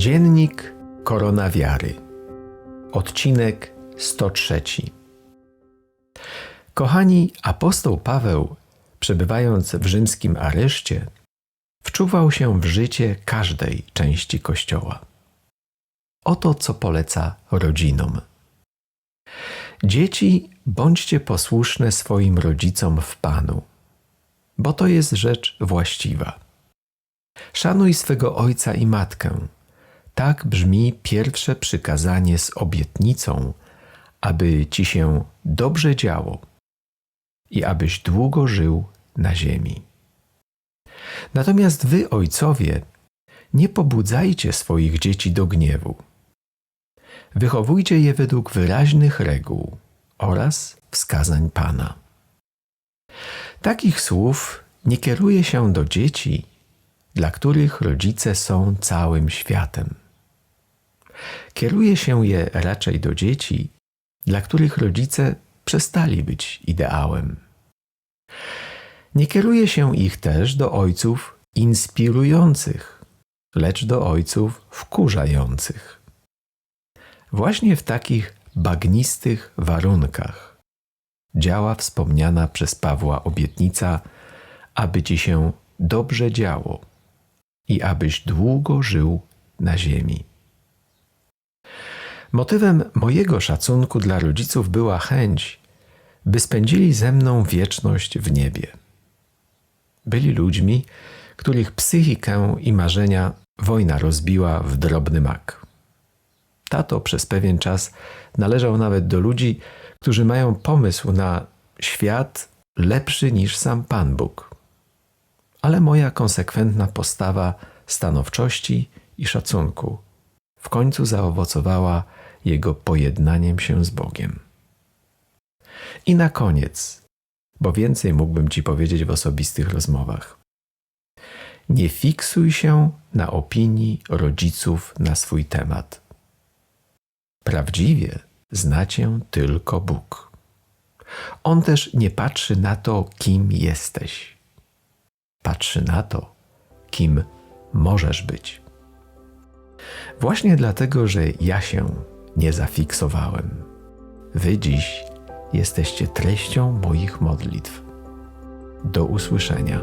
Dziennik Koronawiary. Odcinek 103. Kochani, apostoł Paweł, przebywając w rzymskim areszcie, wczuwał się w życie każdej części Kościoła. Oto co poleca rodzinom. Dzieci, bądźcie posłuszne swoim rodzicom w Panu, bo to jest rzecz właściwa. Szanuj swego ojca i matkę. Tak brzmi pierwsze przykazanie z obietnicą, aby ci się dobrze działo i abyś długo żył na ziemi. Natomiast wy, ojcowie, nie pobudzajcie swoich dzieci do gniewu. Wychowujcie je według wyraźnych reguł oraz wskazań Pana. Takich słów nie kieruje się do dzieci, dla których rodzice są całym światem. Kieruje się je raczej do dzieci, dla których rodzice przestali być ideałem. Nie kieruje się ich też do ojców inspirujących, lecz do ojców wkurzających. Właśnie w takich bagnistych warunkach działa wspomniana przez Pawła obietnica, aby ci się dobrze działo i abyś długo żył na ziemi. Motywem mojego szacunku dla rodziców była chęć, by spędzili ze mną wieczność w niebie. Byli ludźmi, których psychikę i marzenia wojna rozbiła w drobny mak. Tato przez pewien czas należał nawet do ludzi, którzy mają pomysł na świat lepszy niż sam Pan Bóg. Ale moja konsekwentna postawa stanowczości i szacunku w końcu zaowocowała jego pojednaniem się z Bogiem. I na koniec, bo więcej mógłbym Ci powiedzieć w osobistych rozmowach. Nie fiksuj się na opinii rodziców na swój temat. Prawdziwie znacie tylko Bóg. On też nie patrzy na to, kim jesteś. Patrzy na to, kim możesz być. Właśnie dlatego, że ja się nie zafiksowałem. Wy dziś jesteście treścią moich modlitw. Do usłyszenia.